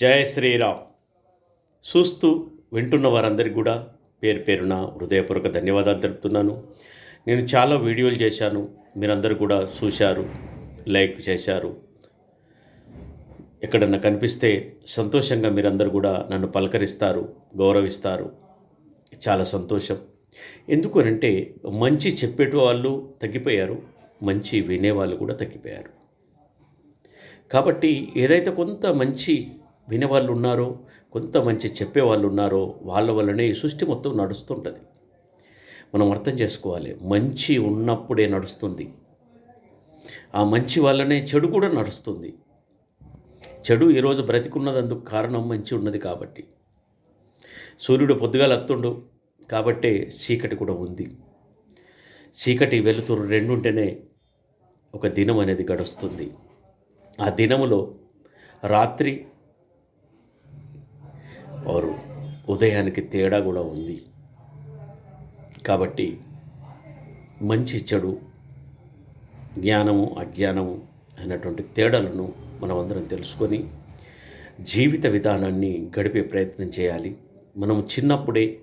జయ శ్రీరామ్. చూస్తూ వింటున్న వారందరికీ కూడా పేరు పేరున హృదయపూర్వక ధన్యవాదాలు తెలుపుతున్నాను. నేను చాలా వీడియోలు చేశాను. మీరందరూ కూడా చూశారు లైక్ చేశారు. ఎక్కడన్నా కనిపిస్తే సంతోషంగా మీరందరూ కూడా నన్ను పలకరిస్తారు గౌరవిస్తారు. చాలా సంతోషం. ఎందుకు అంటే మంచి చెప్పేట వాళ్ళు తగ్గిపోయారు మంచి వినేవాళ్ళు కూడా తగ్గిపోయారు. కాబట్టి ఏదైతే కొంత మంచి వినేవాళ్ళు ఉన్నారో కొంత మంచి చెప్పేవాళ్ళు ఉన్నారో వాళ్ళ వల్లనే ఈ సృష్టి మొత్తం నడుస్తుంటుంది. మనం అర్థం చేసుకోవాలి మంచి ఉన్నప్పుడే నడుస్తుంది. ఆ మంచి వల్లనే చెడు కూడా నడుస్తుంది. చెడు ఈరోజు బ్రతికున్నదందుకు కారణం మంచి ఉన్నది కాబట్టి. సూర్యుడు పొద్దుగాల అత్తుండు కాబట్టే చీకటి కూడా ఉంది. చీకటి వెలుతురు రెండుంటేనే ఒక దినం అనేది గడుస్తుంది. ఆ దినములో రాత్రి వారు ఉదయానికి తేడా కూడా ఉంది. కాబట్టి మంచి చెడు జ్ఞానము అజ్ఞానము అనేటువంటి తేడాలను మనం అందరం తెలుసుకొని జీవిత విధానాన్ని గడిపే ప్రయత్నం చేయాలి. మనం చిన్నప్పుడే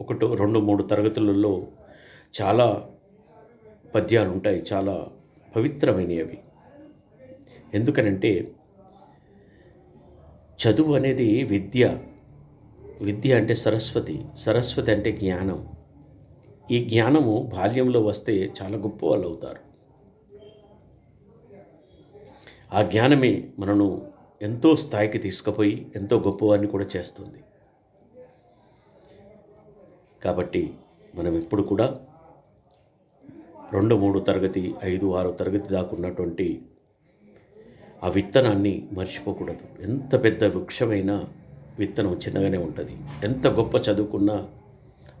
ఒకటో రెండు మూడు తరగతులలో చాలా పద్యాలు ఉంటాయి. చాలా పవిత్రమైనవి. అవి ఎందుకనంటే చదువు అనేది విద్య. విద్య అంటే సరస్వతి సరస్వతి అంటే జ్ఞానం. ఈ జ్ఞానము బాల్యంలో వస్తే చాలా గొప్ప వాళ్ళు అవుతారు. ఆ జ్ఞానమే మనను ఎంతో స్థాయికి తీసుకుపోయి ఎంతో గొప్పవారిని కూడా చేస్తుంది. కాబట్టి మనం ఎప్పుడు కూడా రెండు మూడు తరగతి ఐదు ఆరు తరగతి దాకా ఉన్నటువంటి ఆ విత్తనాన్ని మర్చిపోకూడదు. ఎంత పెద్ద వృక్షమైనా విత్తనం చిన్నగానే ఉంటుంది. ఎంత గొప్ప చదువుకున్నా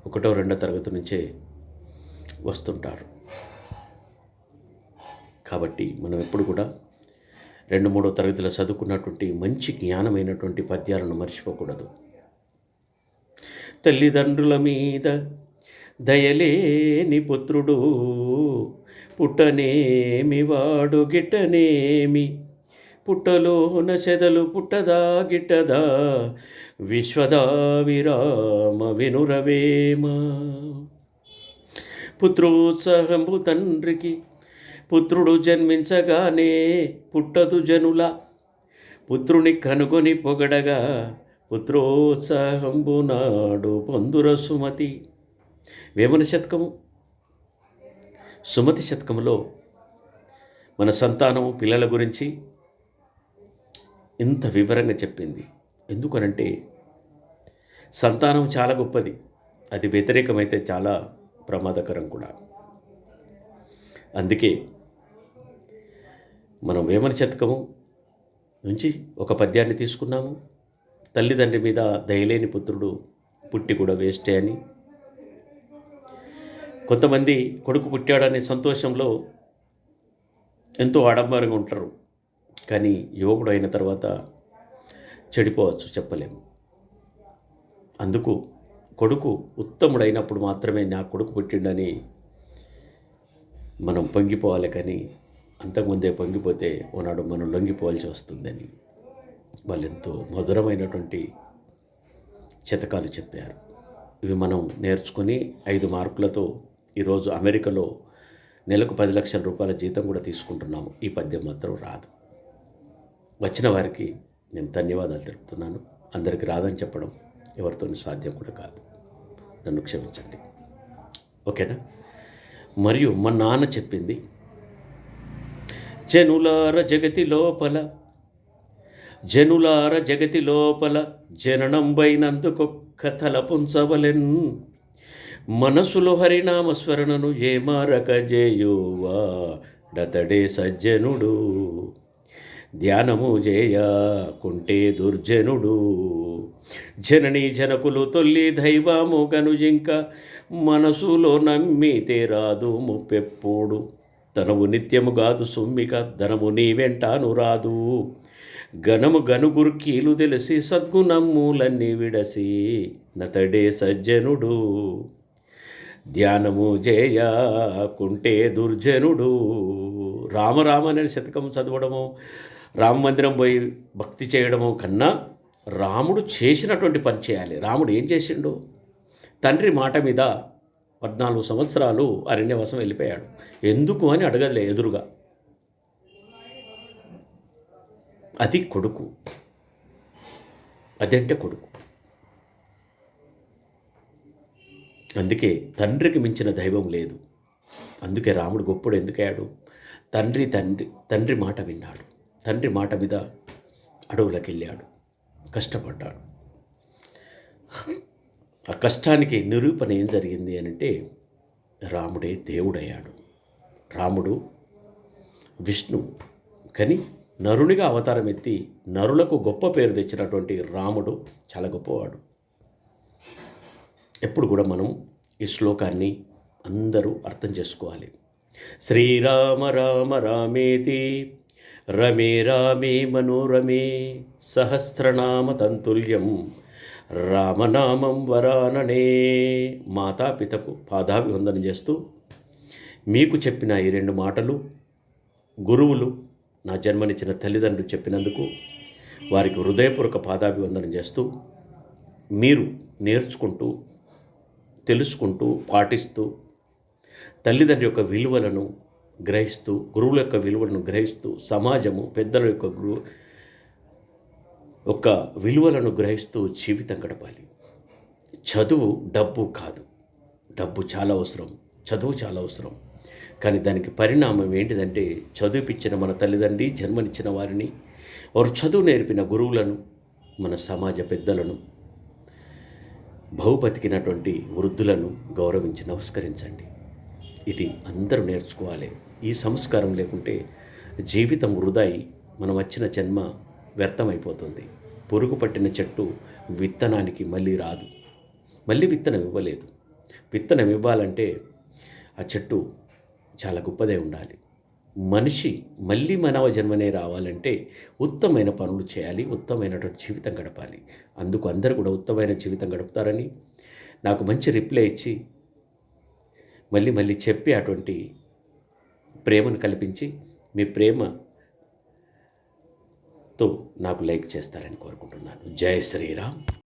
ఒకటో రెండో తరగతి నుంచే వస్తుంటారు. కాబట్టి మనం ఎప్పుడు కూడా రెండు మూడో తరగతిలో చదువుకున్నటువంటి మంచి జ్ఞానమైనటువంటి పద్యాలను మర్చిపోకూడదు. తల్లిదండ్రుల మీద దయలేని పుత్రుడు పుట్టనేమి వాడు గిట్టనేమి పుట్టలోన చెదలు పుట్టదా గిట్టదా? విశ్వదా విరామ వినురవేమ. పుత్రోత్సాహంబు తండ్రికి పుత్రుడు జన్మించగానే పుట్టదు జనుల. పుత్రుని కనుగొని పొగడగా పుత్రోత్సాహంబు నాడు పొందుర సుమతి. వేమన శతకము. సుమతి శతకములో మన సంతానము పిల్లల గురించి ఇంత వివరంగా చెప్పింది. ఎందుకనంటే సంతానం చాలా గొప్పది. అది వ్యతిరేకమైతే చాలా ప్రమాదకరం కూడా. అందుకే మనం వేమన శతకము నుంచి ఒక పద్యాన్ని తీసుకున్నాము. తల్లిదండ్రి మీద దయలేని పుత్రుడు పుట్టి కూడా వేస్టే అని. కొంతమంది కొడుకు పుట్టాడనే సంతోషంలో ఎంతో ఆడంబరంగా ఉంటారు. కానీ యువకుడు అయిన తర్వాత చెడిపోవచ్చు చెప్పలేము అందుకు కొడుకు ఉత్తముడైనప్పుడు మాత్రమే నా కొడుకు పుట్టిండని మనం పొంగిపోవాలి కానీ అంతకుముందే పొంగిపోతే ఓనాడు మనం లొంగిపోవాల్సి వస్తుందని వాళ్ళు ఎంతో మధురమైనటువంటి చితకాలు చెప్పారు. ఇవి మనం నేర్చుకొని ఐదు మార్కులతో ఈరోజు అమెరికాలో నెలకు పది లక్షల రూపాయల జీతం కూడా తీసుకుంటున్నాము. ఈ పద్యం మాత్రం రాదు. వచ్చిన వారికి నేను ధన్యవాదాలు తెలుపుతున్నాను. అందరికి రాదని చెప్పడం ఎవరితో సాధ్యం కూడా కాదు. నన్ను క్షమించండి. ఓకేనా? మరియు మా నాన్న చెప్పింది జనులార జగతి లోపల జనులార జగతి లోపల జననంబైనందుకొక్క తలపుంచవలెన్ మనసులో హరినామస్మరణను ఏమారక జేయువా డతడే సజ్జనుడు. ధ్యానము చేయ కుంటే దుర్జనుడు. జనని జనకులు తొల్లి దైవము గనుజింక మనసులో నమ్మితే రాదు ముప్పెప్పుడు. తనవు నిత్యము గాదు సుమ్మిక ధనము నీ వెంటాను రాదు గణము గనుగురు కీలు తెలిసి సద్గుణమ్ములన్నీ విడసి నతడే సజ్జనుడు. ధ్యానము జేయ కుంటే దుర్జనుడు. రామరామ అనే శతకం చదవడము రామ మందిరం పోయి భక్తి చేయడము కన్నా రాముడు చేసినటువంటి పని చేయాలి. రాముడు ఏం చేసిండు? తండ్రి మాట మీద పద్నాలుగు సంవత్సరాలు అరణ్యవాసం వెళ్ళిపోయాడు. ఎందుకు అని అడగలే ఎదురుగా. అది కొడుకు. అదంటే కొడుకు. అందుకే తండ్రికి మించిన దైవం లేదు. అందుకే రాముడు గొప్పడు ఎందుకయ్యాడు? తండ్రి తండ్రి తండ్రి మాట విన్నాడు. తండ్రి మాట మీద అడవులకు వెళ్ళాడు కష్టపడ్డాడు. ఆ కష్టానికి నిరూపణ ఏం జరిగింది అని అంటే రాముడే దేవుడయ్యాడు. రాముడు విష్ణు కానీ నరునిగా అవతారం ఎత్తి నరులకు గొప్ప పేరు తెచ్చినటువంటి రాముడు చాలా గొప్పవాడు. ఎప్పుడు కూడా మనం ఈ శ్లోకాన్ని అందరూ అర్థం చేసుకోవాలి. శ్రీరామ రామ రామేతి రమే రామే మనోరమే సహస్రనామతంతుల్యం రామనామం వరాననే. మాతాపితకు పాదాభివందనం చేస్తూ మీకు చెప్పిన ఈ రెండు మాటలు గురువులు నా జన్మనిచ్చిన తల్లిదండ్రులు చెప్పినందుకు వారికి హృదయపూర్వక పాదాభివందనం చేస్తూ మీరు నేర్చుకుంటూ తెలుసుకుంటూ పాటిస్తూ తల్లిదండ్రి యొక్క విలువలను గ్రహిస్తూ గురువుల యొక్క విలువలను గ్రహిస్తూ సమాజము పెద్దల యొక్క గురు ఒక విలువలను గ్రహిస్తూ జీవితం గడపాలి. చదువు డబ్బు కాదు. డబ్బు చాలా అవసరం. చదువు చాలా అవసరం. కానీ దానికి పరిణామం ఏంటిదంటే చదువుపిచ్చిన మన తల్లిదండ్రి జన్మనిచ్చిన వారిని వారు చదువు నేర్పిన గురువులను మన సమాజ పెద్దలను బహుబతికినటువంటి వృద్ధులను గౌరవించి నమస్కరించండి. ఇది అందరూ నేర్చుకోవాలి. ఈ సంస్కారం లేకుంటే జీవితం వృధాయి మనం వచ్చిన జన్మ వ్యర్థమైపోతుంది. పురుగు పట్టిన చెట్టు విత్తనానికి మళ్ళీ రాదు. మళ్ళీ విత్తనం ఇవ్వలేదు. విత్తనం ఇవ్వాలంటే ఆ చెట్టు చాలా గొప్పదే ఉండాలి. మనిషి మళ్ళీ మానవ జన్మనే రావాలంటే ఉత్తమైన పనులు చేయాలి ఉత్తమైనటువంటి జీవితం గడపాలి. అందుకు అందరూ కూడా ఉత్తమైన జీవితం గడుపుతారని నాకు మంచి రిప్లై ఇచ్చి మళ్ళీ మళ్ళీ చెప్పి అటువంటి ప్రేమను కల్పించి మీ ప్రేమతో నాకు లైక్ చేస్తారని కోరుకుంటున్నాను. జై శ్రీరామ్.